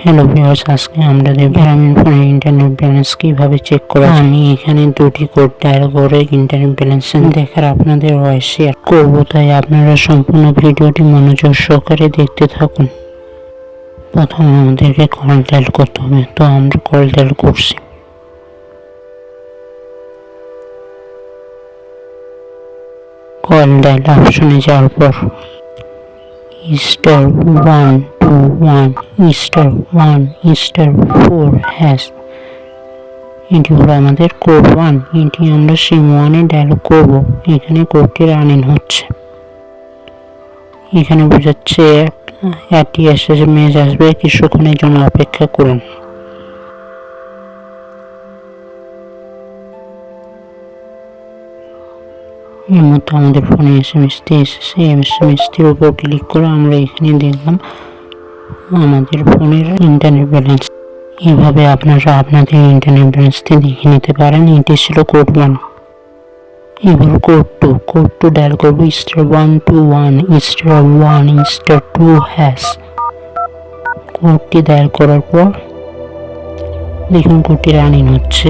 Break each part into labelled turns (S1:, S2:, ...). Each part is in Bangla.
S1: হ্যালো ভিউয়ার্স আজকে আমরা গ্রামীণ ফোনের ইন্টারনেট ব্যালেন্স কীভাবে চেক করা যায়। আমি এখানে দুটি কোড ডায়াল করে ইন্টারনেট ব্যালেন্স দেখার আপনাদের ভয়েস শেয়ার করব, তাই আপনারা সম্পূর্ণ ভিডিওটি মনোযোগ সহকারে দেখতে থাকুন প্রথমে আমাদেরকে কল ডায়াল করতে হবে, তো আমরা কল ডায়াল করছি কল ডায়াল অপশনে যাওয়ার পর star one two one star one star four hash এটি হলো আমাদের কোড ওয়ান এটি আমরা সিম ওয়ানে ডায়ালগ করব। এখানে কোডটি রানিং হচ্ছে। এখানে বোঝাচ্ছে একটি এসএস মেজ আসবে। কিছুক্ষণের জন্য অপেক্ষা করুন। এর মধ্যে আমাদের ফোনে এস এম এসটি এসেছে এস এম এসটির উপর ক্লিক করে আমরা এখানে দেখলাম আমাদের ফোনের ইন্টারনেট ব্যালেন্স এভাবে আপনারা আপনাদের ইন্টারনেট ব্যালেন্সটি দেখে নিতে পারেন। এটি ছিল কোড ওয়ান এবার code two code two dial করব star one two one star one star two hash কোডটি ডায়াল করার পর দেখুন কোডটি রানিং হচ্ছে।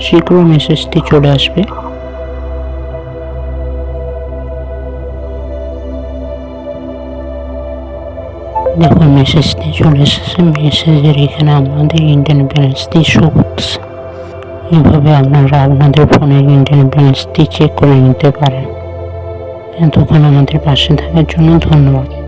S1: শীঘ্র মেসেজটি চলে আসবে। দেখুন, মেসেজটি চলে এসেছে। মেসেজের এখানে আমাদের ইন্টারনেট ব্যালেন্সটি শো করছে এভাবে আপনারা আপনাদের ফোনের ইন্টারনেট ব্যালেন্সটি চেক করে নিতে পারেন। এতক্ষণ আমাদের পাশে থাকার জন্য ধন্যবাদ।